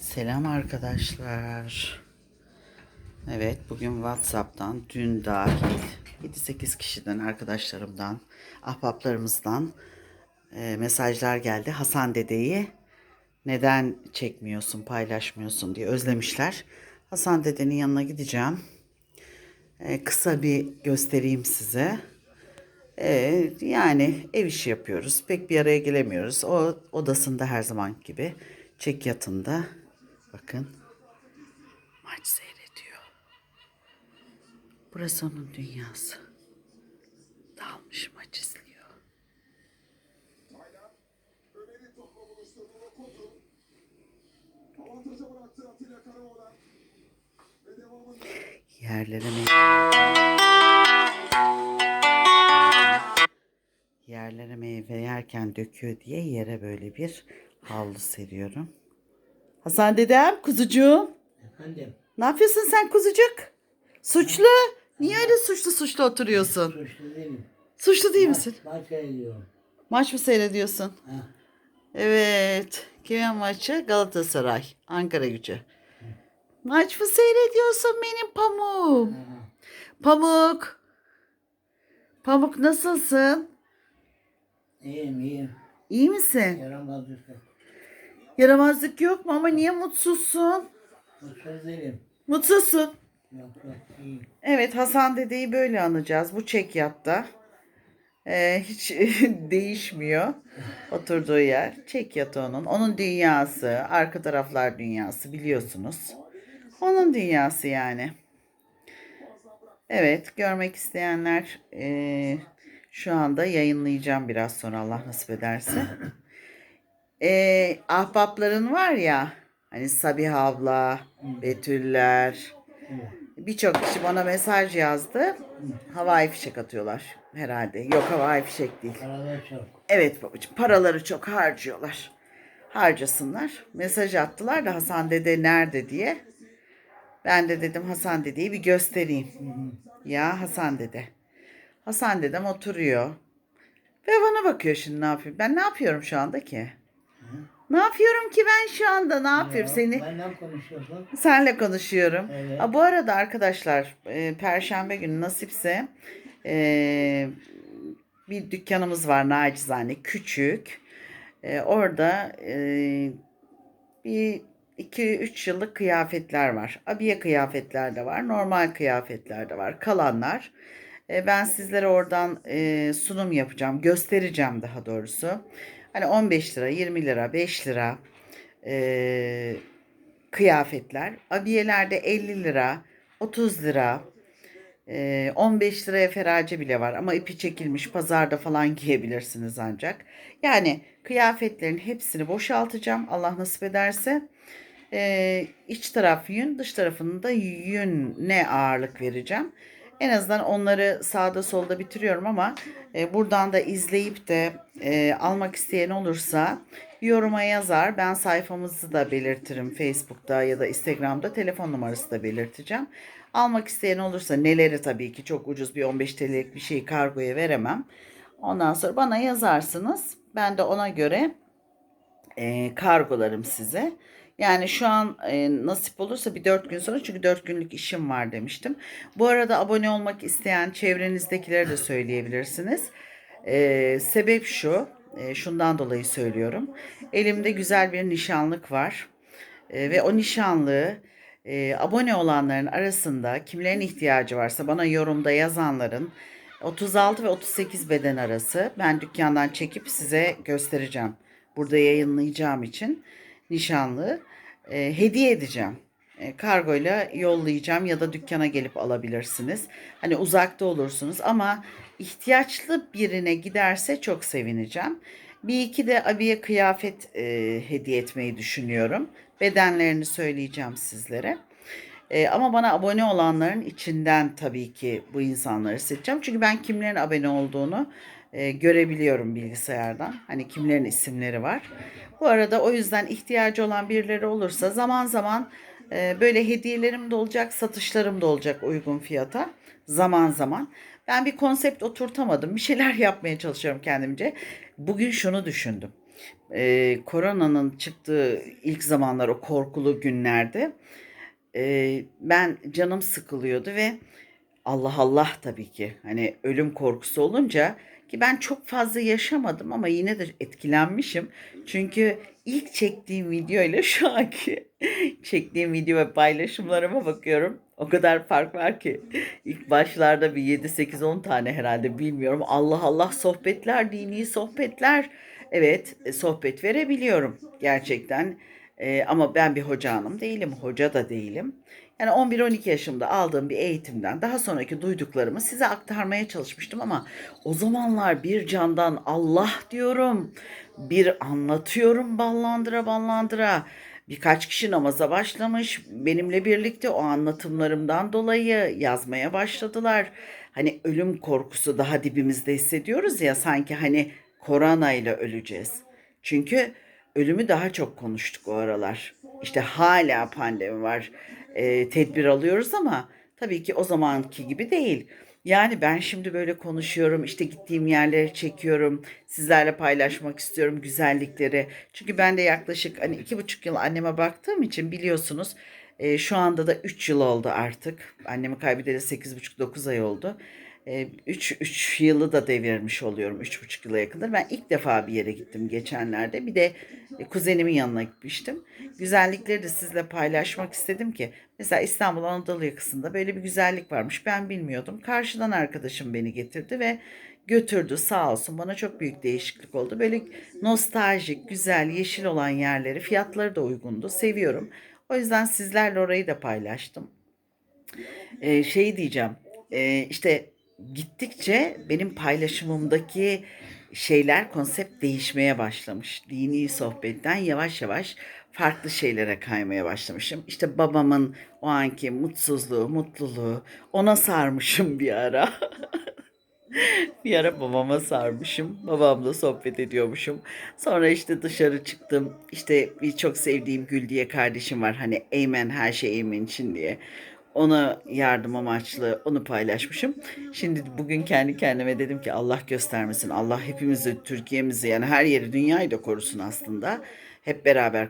Selam arkadaşlar. Evet bugün Whatsapp'tan dün dahil 7-8 kişiden arkadaşlarımdan, ahbaplarımızdan e, mesajlar geldi. Hasan dedeyi neden çekmiyorsun, paylaşmıyorsun diye özlemişler. Hasan dedenin yanına gideceğim. E, kısa bir göstereyim size. E, yani ev işi yapıyoruz. Pek bir araya gelemiyoruz. O odasında her zaman gibi. Çek yatında. Bakın. Maç seyrediyor. Burası onun dünyası. Dalmış maç izliyor. Yerlere meyve yerlere meyve yerken döküyor diye yere böyle bir havlu seriyorum. Hasan dedem, kuzucuğum. Efendim, Ne yapıyorsun sen kuzucuk? Suçlu. Niye öyle suçlu suçlu oturuyorsun? suçlu değilim. Suçlu değil misin? Maç seyrediyorum. Maç mı seyrediyorsun? Ha, Evet. Kimin maçı? Galatasaray. Ankara gücü. Maç mı seyrediyorsun benim pamuğum? ha. Pamuk. Pamuk nasılsın? İyiyim, iyiyim. İyi misin? Yaramazlık yok. Yaramazlık yok mu ama niye mutsuzsun? Mutsuz değilim. Mutsuzsun. Yok yok, iyiyim. Evet Hasan dedeyi böyle anacağız bu çekyatta. Ee, hiç değişmiyor oturduğu yer. Çekyat onun. Onun dünyası. Arka taraflar dünyası biliyorsunuz. Onun dünyası yani. Evet görmek isteyenler eee, şu anda yayınlayacağım biraz sonra Allah nasip ederse. Eee ahbapların var ya hani Sabiha abla, Betüller. Birçok kişi bana mesaj yazdı. Havai fişek atıyorlar herhalde. Yok havai fişek değil. Paralar çok. Evet babacığım paraları çok harcıyorlar. Harcasınlar. Mesaj attılar da Hasan dede nerede diye. Ben de dedim Hasan dedeyi bir göstereyim. Ya Hasan dede. Hasan dedem oturuyor. Ve bana bakıyor şimdi ne yapayım. Ben ne yapıyorum şu anda ki? Ne yapıyorum ki ben şu anda? Ne yapıyorum? Ya, Seni Benden konuşuyorsun. Senle konuşuyorum. Evet. Ha, bu arada arkadaşlar e, Perşembe günü nasipse e, bir dükkanımız var nacizane küçük. E, orada e, bir 2-3 yıllık kıyafetler var. Abiye kıyafetler de var. Normal kıyafetler de var. Kalanlar. E, ben sizlere oradan e, sunum yapacağım. Göstereceğim daha doğrusu. Hani 15 lira, 20 lira, 5 lira e, kıyafetler. Abiyelerde 50 lira, 30 lira, e, 15 liraya ferace bile var. Ama ipi çekilmiş pazarda falan giyebilirsiniz ancak. Yani kıyafetlerin hepsini boşaltacağım Allah nasip ederse. E, iç taraf yün, dış tarafını da yünne ağırlık vereceğim. En azından onları sağda solda bitiriyorum ama e, buradan da izleyip de e, almak isteyen olursa yoruma yazar. Ben sayfamızı da belirtirim Facebook'ta ya da Instagram'da telefon numarası da belirteceğim. Almak isteyen olursa neleri tabii ki çok ucuz bir 15 TL'lik bir şeyi kargoya veremem. Ondan sonra bana yazarsınız. Ben de ona göre e, kargolarım size. Yani şu an e, nasip olursa bir dört gün sonra çünkü dört günlük işim var demiştim. Bu arada abone olmak isteyen çevrenizdekilere de söyleyebilirsiniz. E, sebep şu, e, şundan dolayı söylüyorum. Elimde güzel bir nişanlık var. E, ve o nişanlığı e, abone olanların arasında kimlerin ihtiyacı varsa bana yorumda yazanların 36 ve 38 beden arası ben dükkandan çekip size göstereceğim. Burada yayınlayacağım için nişanlığı e, hediye edeceğim. E, kargoyla yollayacağım ya da dükkana gelip alabilirsiniz. Hani uzakta olursunuz ama ihtiyaçlı birine giderse çok sevineceğim. Bir iki de abiye kıyafet e, hediye etmeyi düşünüyorum. Bedenlerini söyleyeceğim sizlere. E, ama bana abone olanların içinden tabii ki bu insanları seçeceğim. Çünkü ben kimlerin abone olduğunu e, görebiliyorum bilgisayardan. Hani kimlerin isimleri var. Bu arada o yüzden ihtiyacı olan birileri olursa zaman zaman e, böyle hediyelerim de olacak, satışlarım da olacak uygun fiyata. Zaman zaman. Ben bir konsept oturtamadım. Bir şeyler yapmaya çalışıyorum kendimce. Bugün şunu düşündüm. e, koronanın çıktığı ilk zamanlar o korkulu günlerde e, ben canım sıkılıyordu ve Allah Allah tabii ki hani ölüm korkusu olunca ki ben çok fazla yaşamadım ama yine de etkilenmişim. Çünkü ilk çektiğim video ile şu anki çektiğim video ve paylaşımlarıma bakıyorum. O kadar fark var ki. İlk başlarda bir 7 8 10 tane herhalde bilmiyorum. Allah Allah sohbetler, dini sohbetler. Evet, e, sohbet verebiliyorum gerçekten. E, ama ben bir hoca hanım değilim, hoca da değilim. Yani 11-12 yaşımda aldığım bir eğitimden daha sonraki duyduklarımı size aktarmaya çalışmıştım ama o zamanlar bir candan Allah diyorum, bir anlatıyorum ballandıra ballandıra. Birkaç kişi namaza başlamış. Benimle birlikte o anlatımlarımdan dolayı yazmaya başladılar. Hani ölüm korkusu daha dibimizde hissediyoruz ya sanki hani korona ile öleceğiz. Çünkü ölümü daha çok konuştuk o aralar. İşte hala pandemi var. Ee, tedbir alıyoruz ama tabii ki o zamanki gibi değil. Yani ben şimdi böyle konuşuyorum, işte gittiğim yerleri çekiyorum, sizlerle paylaşmak istiyorum güzellikleri. Çünkü ben de yaklaşık hani iki buçuk yıl anneme baktığım için biliyorsunuz e, şu anda da üç yıl oldu artık. Annemi kaybedeli sekiz buçuk dokuz ay oldu. 3 3 yılı da devirmiş oluyorum. Üç buçuk yıla yakındır. Ben ilk defa bir yere gittim geçenlerde. Bir de e, kuzenimin yanına gitmiştim. Güzellikleri de sizle paylaşmak istedim ki. Mesela İstanbul Anadolu yakasında böyle bir güzellik varmış. Ben bilmiyordum. Karşıdan arkadaşım beni getirdi ve götürdü sağ olsun. Bana çok büyük değişiklik oldu. Böyle nostaljik, güzel, yeşil olan yerleri, fiyatları da uygundu. Seviyorum. O yüzden sizlerle orayı da paylaştım. Ee, şey diyeceğim. Ee, işte gittikçe benim paylaşımımdaki şeyler, konsept değişmeye başlamış. Dini sohbetten yavaş yavaş farklı şeylere kaymaya başlamışım. İşte babamın o anki mutsuzluğu, mutluluğu ona sarmışım bir ara. bir ara babama sarmışım. Babamla sohbet ediyormuşum. Sonra işte dışarı çıktım. İşte bir çok sevdiğim Gül diye kardeşim var. Hani Eymen her şey Eymen için diye. Ona yardım amaçlı onu paylaşmışım. Şimdi bugün kendi kendime dedim ki Allah göstermesin. Allah hepimizi, Türkiye'mizi yani her yeri dünyayı da korusun aslında. Hep beraber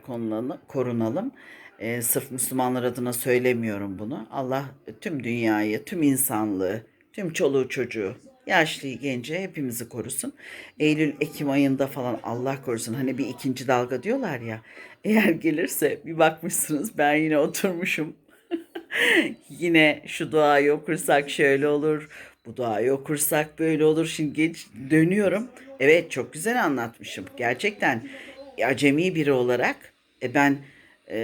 korunalım. Ee, sırf Müslümanlar adına söylemiyorum bunu. Allah tüm dünyayı, tüm insanlığı, tüm çoluğu çocuğu, yaşlıyı, genci hepimizi korusun. Eylül, Ekim ayında falan Allah korusun. Hani bir ikinci dalga diyorlar ya. Eğer gelirse bir bakmışsınız ben yine oturmuşum Yine şu duayı okursak şöyle olur. Bu duayı okursak böyle olur. Şimdi geç dönüyorum. Evet çok güzel anlatmışım. Gerçekten acemi biri olarak e, ben e,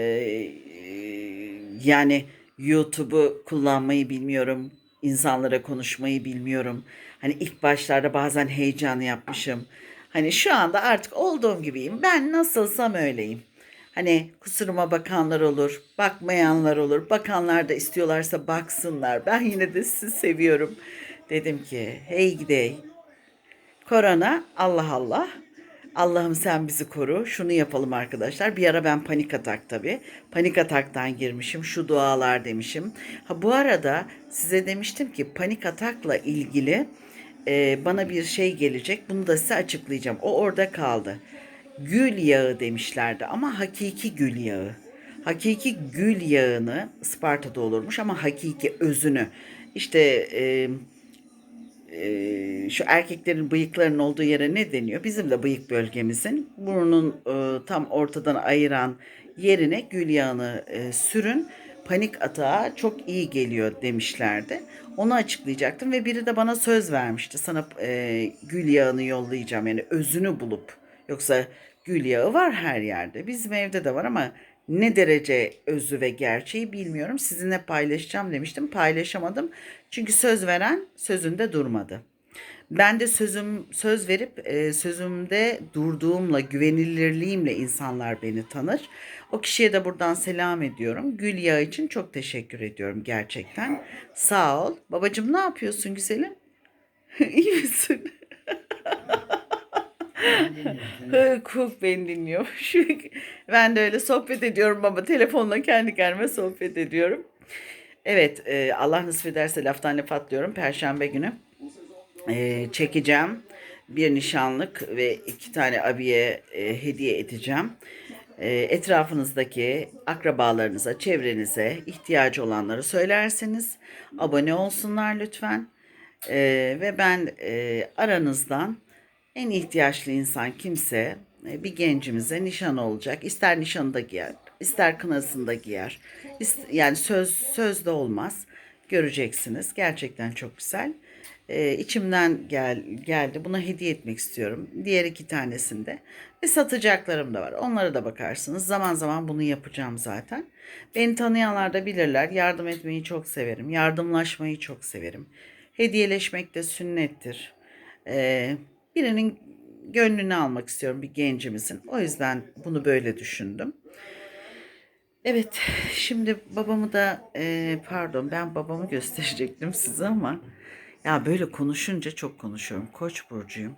yani YouTube'u kullanmayı bilmiyorum. İnsanlara konuşmayı bilmiyorum. Hani ilk başlarda bazen heyecan yapmışım. Hani şu anda artık olduğum gibiyim. Ben nasılsam öyleyim. Hani kusuruma bakanlar olur, bakmayanlar olur. Bakanlar da istiyorlarsa baksınlar. Ben yine de sizi seviyorum. Dedim ki hey gidey. Korona Allah Allah. Allah'ım sen bizi koru. Şunu yapalım arkadaşlar. Bir ara ben panik atak tabii. Panik ataktan girmişim. Şu dualar demişim. Ha bu arada size demiştim ki panik atakla ilgili e, bana bir şey gelecek. Bunu da size açıklayacağım. O orada kaldı gül yağı demişlerdi ama hakiki gül yağı. Hakiki gül yağını Sparta'da olurmuş ama hakiki özünü işte e, e, şu erkeklerin bıyıklarının olduğu yere ne deniyor? Bizim de bıyık bölgemizin burnun e, tam ortadan ayıran yerine gül yağını e, sürün. Panik atağa çok iyi geliyor demişlerdi. Onu açıklayacaktım ve biri de bana söz vermişti. Sana e, gül yağını yollayacağım yani özünü bulup. Yoksa gül yağı var her yerde. Bizim evde de var ama ne derece özü ve gerçeği bilmiyorum. Sizinle paylaşacağım demiştim. Paylaşamadım. Çünkü söz veren sözünde durmadı. Ben de sözüm söz verip e, sözümde durduğumla, güvenilirliğimle insanlar beni tanır. O kişiye de buradan selam ediyorum. Gül yağı için çok teşekkür ediyorum gerçekten. Sağ ol. Babacığım ne yapıyorsun güzelim? İyi misin? Cook beni dinliyor. ben de öyle sohbet ediyorum ama telefonla kendi kendime sohbet ediyorum. Evet e, Allah nasip ederse laftan laf atlıyorum. Perşembe günü e, çekeceğim. bir nişanlık ve iki tane abiye e, hediye edeceğim. E, etrafınızdaki akrabalarınıza, çevrenize ihtiyacı olanları söylerseniz abone olsunlar lütfen. E, ve ben e, aranızdan en ihtiyaçlı insan kimse e, bir gencimize nişan olacak. İster nişanında giyer, ister kınasında giyer. Yani söz sözde olmaz. Göreceksiniz. Gerçekten çok güzel. Ee, içimden gel, geldi. Buna hediye etmek istiyorum. Diğer iki tanesinde. Ve satacaklarım da var. Onlara da bakarsınız. Zaman zaman bunu yapacağım zaten. Beni tanıyanlar da bilirler. Yardım etmeyi çok severim. Yardımlaşmayı çok severim. Hediyeleşmek de sünnettir. Ee, birinin gönlünü almak istiyorum bir gencimizin. O yüzden bunu böyle düşündüm. Evet, şimdi babamı da e, pardon ben babamı gösterecektim size ama ya böyle konuşunca çok konuşuyorum. Koç burcuyum.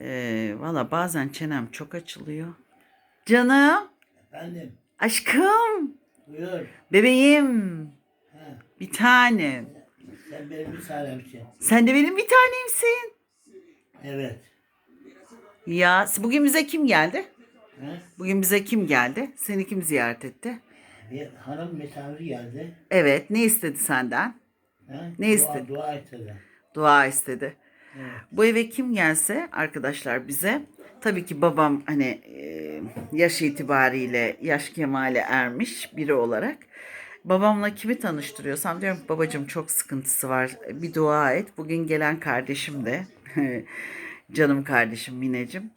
E, Valla bazen çenem çok açılıyor. Canım, Efendim. aşkım, Buyur. bebeğim, Ha, bir tanem. sen benim bir tanemsin. Sen de benim bir tanemsin. Evet. Ya bugün bize kim geldi? Ha? Bugün bize kim geldi? Seni kim ziyaret etti? Bir hanım misafir geldi. Evet, ne istedi senden? Ha? Ne dua, istedi? Dua istedi. Dua istedi. Evet. Bu eve kim gelse arkadaşlar bize tabii ki babam hani yaş itibariyle yaş kemale ermiş biri olarak babamla kimi tanıştırıyorsam diyorum ki, babacığım çok sıkıntısı var bir dua et. Bugün gelen kardeşim de canım kardeşim Mineciğim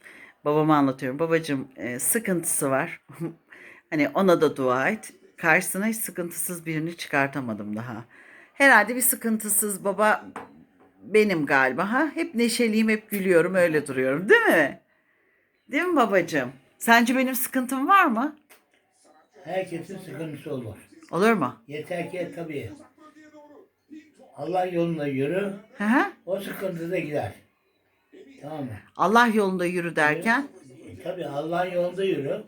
babama anlatıyorum babacığım e, sıkıntısı var hani ona da dua et. Karşısına hiç sıkıntısız birini çıkartamadım daha. Herhalde bir sıkıntısız baba benim galiba ha. Hep neşeliyim, hep gülüyorum, öyle duruyorum. Değil mi? Değil mi babacığım? Sence benim sıkıntım var mı? Herkesin sıkıntısı olur. Olur mu? Yeter ki tabii Allah yolunda yürü, Hı hı. o sıkıntı da gider. Tamam mı? Allah yolunda yürü derken E, tabii Allah yolunda yürü,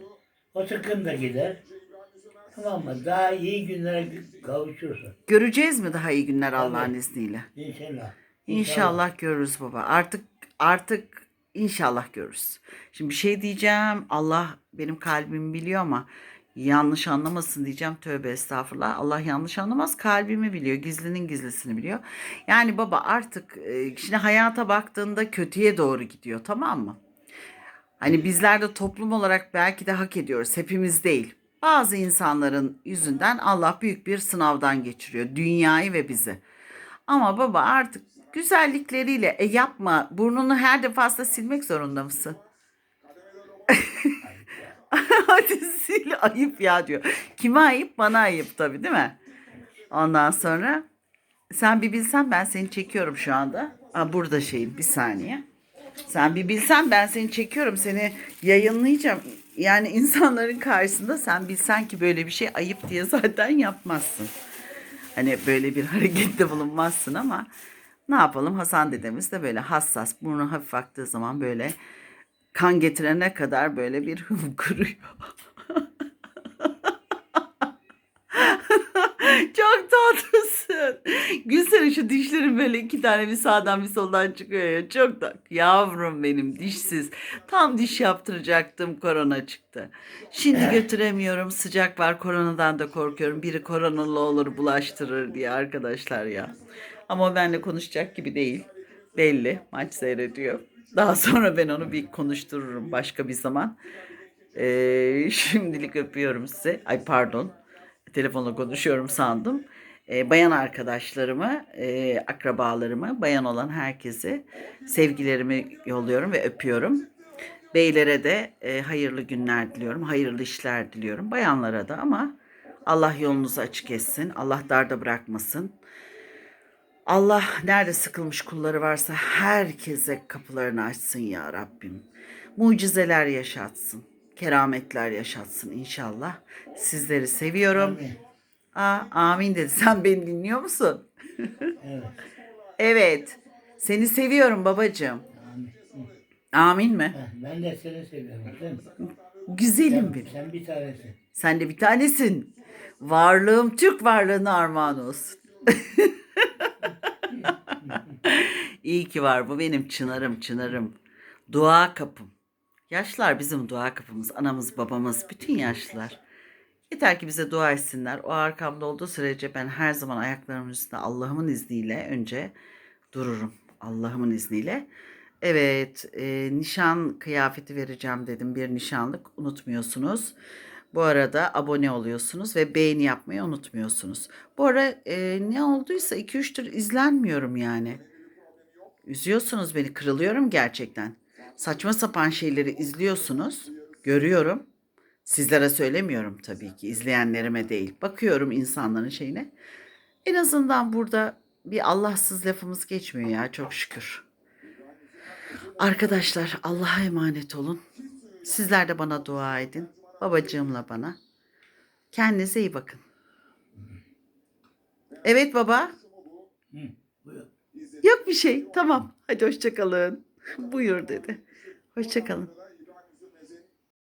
o sıkıntı da gider. Tamam mı? Daha iyi günlere kavuşursun. göreceğiz mi daha iyi günler Allah'ın izniyle? İnşallah. İnşallah görürüz baba. Artık artık inşallah görürüz. Şimdi bir şey diyeceğim. Allah benim kalbimi biliyor ama yanlış anlamasın diyeceğim. Tövbe estağfurullah. Allah yanlış anlamaz. Kalbimi biliyor. Gizlinin gizlisini biliyor. Yani baba artık e, şimdi hayata baktığında kötüye doğru gidiyor tamam mı? Hani bizler de toplum olarak belki de hak ediyoruz. Hepimiz değil. Bazı insanların yüzünden Allah büyük bir sınavdan geçiriyor. Dünyayı ve bizi. Ama baba artık güzellikleriyle e yapma burnunu her defasında silmek zorunda mısın? Hadi sil ayıp ya diyor. Kime ayıp? Bana ayıp tabii değil mi? Ondan sonra sen bir bilsen ben seni çekiyorum şu anda. Ha, burada şeyim bir saniye. Sen bir bilsen ben seni çekiyorum. Seni yayınlayacağım. Yani insanların karşısında sen bilsen ki böyle bir şey ayıp diye zaten yapmazsın. Hani böyle bir harekette bulunmazsın ama ne yapalım Hasan dedemiz de böyle hassas burnu hafif aktığı zaman böyle kan getirene kadar böyle bir hımkırıyor. Çok tatlısın. Gülsene şu dişlerin böyle iki tane bir sağdan bir soldan çıkıyor ya. Çok da yavrum benim dişsiz. Tam diş yaptıracaktım korona çıktı. Şimdi götüremiyorum sıcak var koronadan da korkuyorum. Biri koronalı olur bulaştırır diye arkadaşlar ya. Ama o benimle konuşacak gibi değil. Belli maç seyrediyor. Daha sonra ben onu bir konuştururum başka bir zaman. Ee, şimdilik öpüyorum size. Ay pardon. Telefonla konuşuyorum sandım. Ee, bayan arkadaşlarımı, e, akrabalarımı, bayan olan herkese sevgilerimi yolluyorum ve öpüyorum. Beylere de e, hayırlı günler diliyorum, hayırlı işler diliyorum. Bayanlara da ama Allah yolunuzu açık etsin, Allah darda bırakmasın. Allah nerede sıkılmış kulları varsa herkese kapılarını açsın ya Rabbim. Mucizeler yaşatsın. Kerametler yaşatsın inşallah. Sizleri seviyorum. Amin. Aa, amin dedi. Sen beni dinliyor musun? Evet. Evet. Seni seviyorum babacığım. Amin. Amin mi? Ben de seni seviyorum. Değil mi? Güzelim Sen, benim. sen bir tanesin. Sen de bir tanesin. Varlığım Türk varlığına armağan olsun. İyi ki var bu benim çınarım çınarım. Dua kapım. Yaşlılar bizim dua kapımız. Anamız babamız bütün yaşlılar. Yeter ki bize dua etsinler. O arkamda olduğu sürece ben her zaman ayaklarımın üstünde Allah'ımın izniyle önce dururum. Allah'ımın izniyle. Evet, e, nişan kıyafeti vereceğim dedim. Bir nişanlık unutmuyorsunuz. Bu arada abone oluyorsunuz ve beğeni yapmayı unutmuyorsunuz. Bu ara e, ne olduysa 2-3'tür izlenmiyorum yani. Üzüyorsunuz beni, kırılıyorum gerçekten. Saçma sapan şeyleri izliyorsunuz, görüyorum. Sizlere söylemiyorum tabii ki, izleyenlerime değil. Bakıyorum insanların şeyine. En azından burada bir Allahsız lafımız geçmiyor ya çok şükür. Arkadaşlar Allah'a emanet olun. Sizler de bana dua edin. Babacığımla bana. Kendinize iyi bakın. Evet baba. Hı. Yok bir şey. Tamam. Hadi hoşça kalın. Buyur dedi. Hoşça kalın.